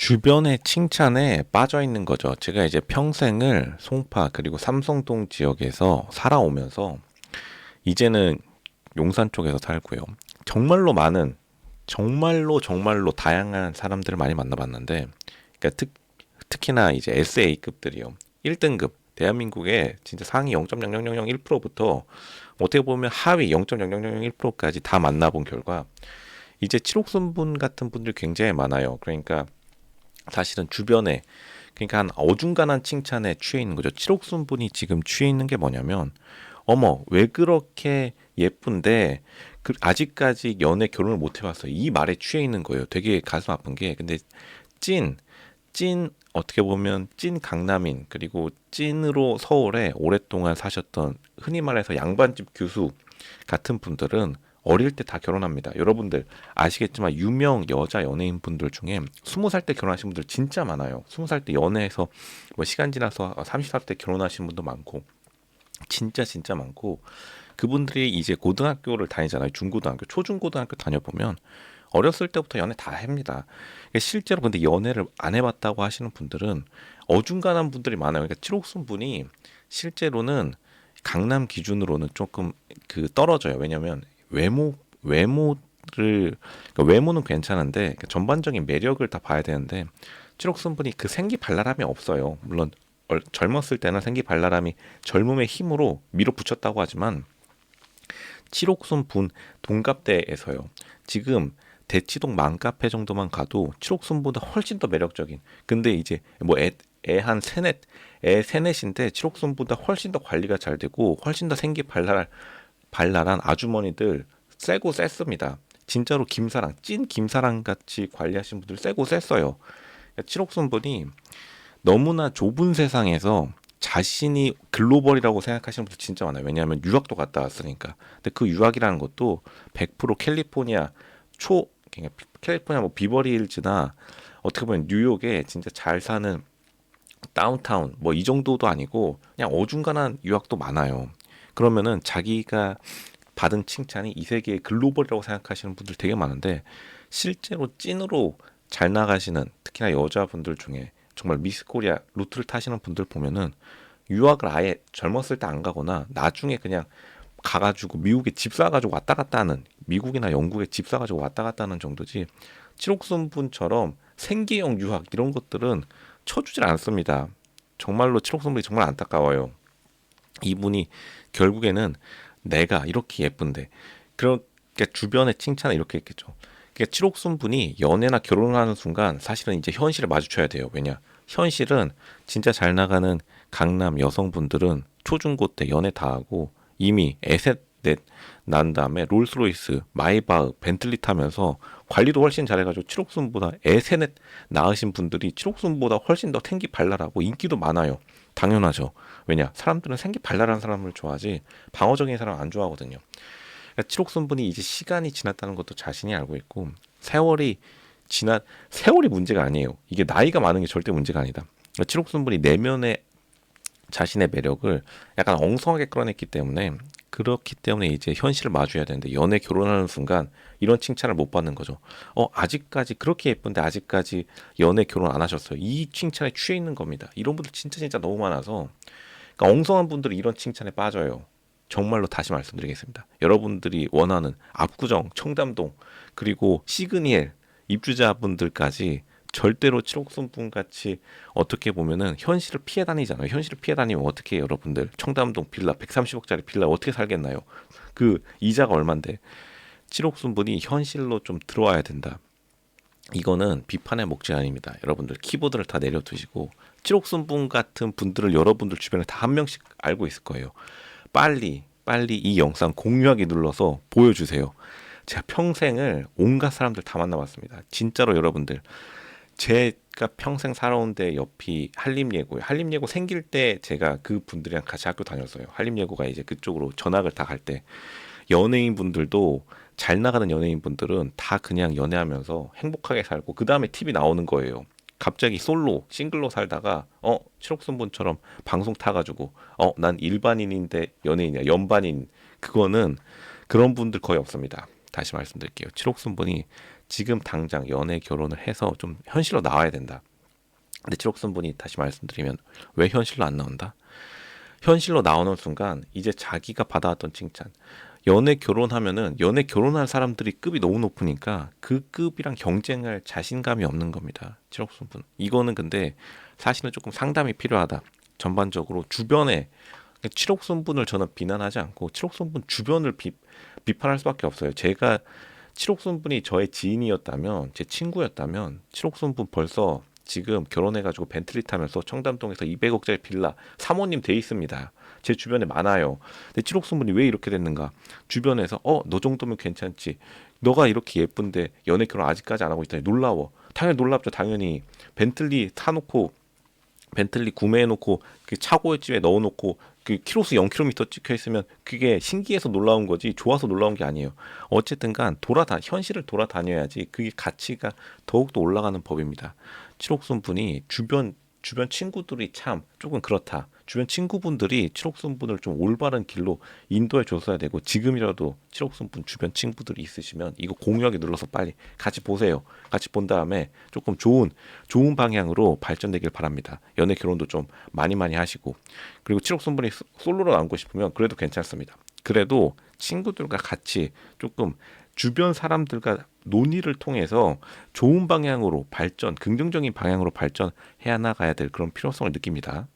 주변의 칭찬에 빠져 있는 거죠. 제가 이제 평생을 송파 그리고 삼성동 지역에서 살아오면서 이제는 용산 쪽에서 살고요. 정말로 많은 정말로 정말로 다양한 사람들을 많이 만나봤는데 그러니까 특, 특히나 이제 SA급들이요. 1등급 대한민국의 진짜 상위 0.0001%부터 어떻게 보면 하위 0.0001%까지 다 만나본 결과 이제 칠옥순분 같은 분들 굉장히 많아요. 그러니까 사실은 주변에 그러니까 한 어중간한 칭찬에 취해 있는 거죠. 칠옥순 분이 지금 취해 있는 게 뭐냐면 어머 왜 그렇게 예쁜데 그 아직까지 연애 결혼을 못 해봤어요. 이 말에 취해 있는 거예요. 되게 가슴 아픈 게 근데 찐 찐 어떻게 보면 찐 강남인 그리고 찐으로 서울에 오랫동안 사셨던 흔히 말해서 양반집 교수 같은 분들은 어릴 때 다 결혼합니다. 여러분들 아시겠지만 유명 여자 연예인 분들 중에 스무 살 때 결혼하신 분들 진짜 많아요. 스무 살 때 연애해서 뭐 시간 지나서 삼십 살 때 결혼하신 분도 많고 진짜 진짜 많고 그분들이 이제 고등학교를 다니잖아요. 중고등학교, 초중고등학교 다녀보면 어렸을 때부터 연애 다 합니다. 실제로 근데 연애를 안 해봤다고 하시는 분들은 어중간한 분들이 많아요. 그러니까 칠옥순 분이 실제로는 강남 기준으로는 조금 그 떨어져요. 왜냐면 외모 외모를 그러니까 외모는 괜찮은데 그러니까 전반적인 매력을 다 봐야 되는데 칠옥순 분이 그 생기 발랄함이 없어요. 물론 젊었을 때는 생기 발랄함이 젊음의 힘으로 밀어붙였다고 하지만 칠옥순 분 동갑대에서요. 지금 대치동 맘카페 정도만 가도 칠옥순보다 훨씬 더 매력적인. 근데 이제 뭐애한 세넷 애 세넷인데 칠옥순보다 훨씬 더 관리가 잘 되고 훨씬 더 생기 발랄 발랄한 아주머니들 세고 셌습니다. 진짜로 김사랑 찐 김사랑 같이 관리하신 분들 세고 셌어요. 그러니까 칠옥순 분이 너무나 좁은 세상에서 자신이 글로벌이라고 생각하시는 분들 진짜 많아요. 왜냐하면 유학도 갔다 왔으니까. 근데 그 유학이라는 것도 100% 캘리포니아 초 그러니까 캘리포니아 뭐 비버리 힐즈나 어떻게 보면 뉴욕에 진짜 잘 사는 다운타운 뭐 이 정도도 아니고 그냥 어중간한 유학도 많아요. 그러면은 자기가 받은 칭찬이 이 세계의 글로벌이라고 생각하시는 분들 되게 많은데 실제로 찐으로 잘 나가시는 특히나 여자분들 중에 정말 미스 코리아 루트를 타시는 분들 보면은 유학을 아예 젊었을 때 안 가거나 나중에 그냥 가가지고 미국에 집 사가지고 왔다 갔다 하는 미국이나 영국에 집 사가지고 왔다 갔다 하는 정도지 칠옥순 분처럼 생계형 유학 이런 것들은 쳐주질 않습니다. 정말로 칠옥순 분이 정말 안타까워요. 이분이 결국에는 내가 이렇게 예쁜데 그렇게 주변의 칭찬을 이렇게 했겠죠. 그러니까 칠옥순 분이 연애나 결혼을 하는 순간 사실은 이제 현실을 마주쳐야 돼요. 왜냐? 현실은 진짜 잘 나가는 강남 여성분들은 초중고 때 연애 다 하고 이미 에셋 넷난 다음에 롤스로이스, 마이바흐, 벤틀리 타면서 관리도 훨씬 잘해가지고 7옥순보다 에셋넷 낳으신 분들이 7옥순보다 훨씬 더 생기 발랄하고 인기도 많아요. 당연하죠. 왜냐? 사람들은 생기 발랄한 사람을 좋아하지 방어적인 사람 안 좋아하거든요. 그러니까 7옥순 분이 이제 시간이 지났다는 것도 자신이 알고 있고 세월이 지난 세월이 문제가 아니에요. 이게 나이가 많은 게 절대 문제가 아니다. 그러니까 7옥순 분이 내면의 자신의 매력을 약간 엉성하게 끌어냈기 때문에 그렇기 때문에 이제 현실을 마주해야 되는데 연애 결혼하는 순간 이런 칭찬을 못 받는 거죠. 어 아직까지 그렇게 예쁜데 아직까지 연애 결혼 안 하셨어요. 이 칭찬에 취해 있는 겁니다. 이런 분들 진짜 진짜 너무 많아서 그러니까 엉성한 분들이 이런 칭찬에 빠져요. 정말로 다시 말씀드리겠습니다. 여러분들이 원하는 압구정, 청담동 그리고 시그니엘 입주자분들까지 절대로 칠옥순분 같이 어떻게 보면은 현실을 피해 다니잖아요. 현실을 피해 다니면 어떻게 해요, 여러분들 청담동 빌라 130억짜리 빌라 어떻게 살겠나요? 그 이자가 얼만데 칠옥순분이 현실로 좀 들어와야 된다. 이거는 비판의 목적 아닙니다. 여러분들 키보드를 다 내려두시고 칠옥순분 같은 분들을 여러분들 주변에 다 한 명씩 알고 있을 거예요. 빨리 빨리 이 영상 공유하기 눌러서 보여주세요. 제가 평생을 온갖 사람들 다 만나봤습니다. 진짜로 여러분들 제가 평생 살아온 데 옆이 한림예고예요. 한림예고 생길 때 제가 그 분들이랑 같이 학교 다녔어요. 한림예고가 이제 그쪽으로 전학을 다 갈 때 연예인 분들도 잘 나가는 연예인 분들은 다 그냥 연애하면서 행복하게 살고 그 다음에 TV 나오는 거예요. 갑자기 솔로 싱글로 살다가 어 칠옥순 분처럼 방송 타가지고 어 난 일반인인데 연예인이야 연반인 그거는 그런 분들 거의 없습니다. 다시 말씀드릴게요. 칠옥순 분이 지금 당장 연애 결혼을 해서 좀 현실로 나와야 된다. 근데 칠옥순분이 다시 말씀드리면 왜 현실로 안 나온다? 현실로 나오는 순간 이제 자기가 받아왔던 칭찬 연애 결혼하면은 연애 결혼한 사람들이 급이 너무 높으니까 그 급이랑 경쟁할 자신감이 없는 겁니다. 칠옥순분 이거는 근데 사실은 조금 상담이 필요하다. 전반적으로 주변에 칠옥순분을 저는 비난하지 않고 칠옥순분 주변을 비, 비판할 수밖에 없어요. 제가 칠옥순분이 저의 지인이었다면 제 친구였다면 칠옥순분 벌써 지금 결혼해가지고 벤틀리 타면서 청담동에서 200억짜리 빌라 사모님 돼 있습니다. 제 주변에 많아요. 근데 칠옥순분이 왜 이렇게 됐는가? 주변에서 어 너 정도면 괜찮지. 너가 이렇게 예쁜데 연애 결혼 아직까지 안 하고 있다니 놀라워. 당연히 놀랍죠. 당연히 벤틀리 타놓고 벤틀리 구매해놓고 그 차고집에 넣어놓고 그 키로수 0km 찍혀 있으면 그게 신기해서 놀라운 거지 좋아서 놀라운 게 아니에요. 어쨌든간 돌아다 현실을 돌아다녀야지 그게 가치가 더욱더 올라가는 법입니다. 칠옥순 분이 주변 주변 친구들이 참 조금 그렇다. 주변 친구분들이 칠옥순 분을 좀 올바른 길로 인도해 줬어야 되고 지금이라도 칠옥순 분 주변 친구들이 있으시면 이거 공유하기 눌러서 빨리 같이 보세요. 같이 본 다음에 조금 좋은 좋은 방향으로 발전되길 바랍니다. 연애 결혼도 좀 많이 많이 하시고 그리고 칠옥순 분이 소- 솔로로 남고 싶으면 그래도 괜찮습니다. 그래도 친구들과 같이 조금 주변 사람들과 논의를 통해서 좋은 방향으로 발전, 긍정적인 방향으로 발전해 나가야 될 그런 필요성을 느낍니다.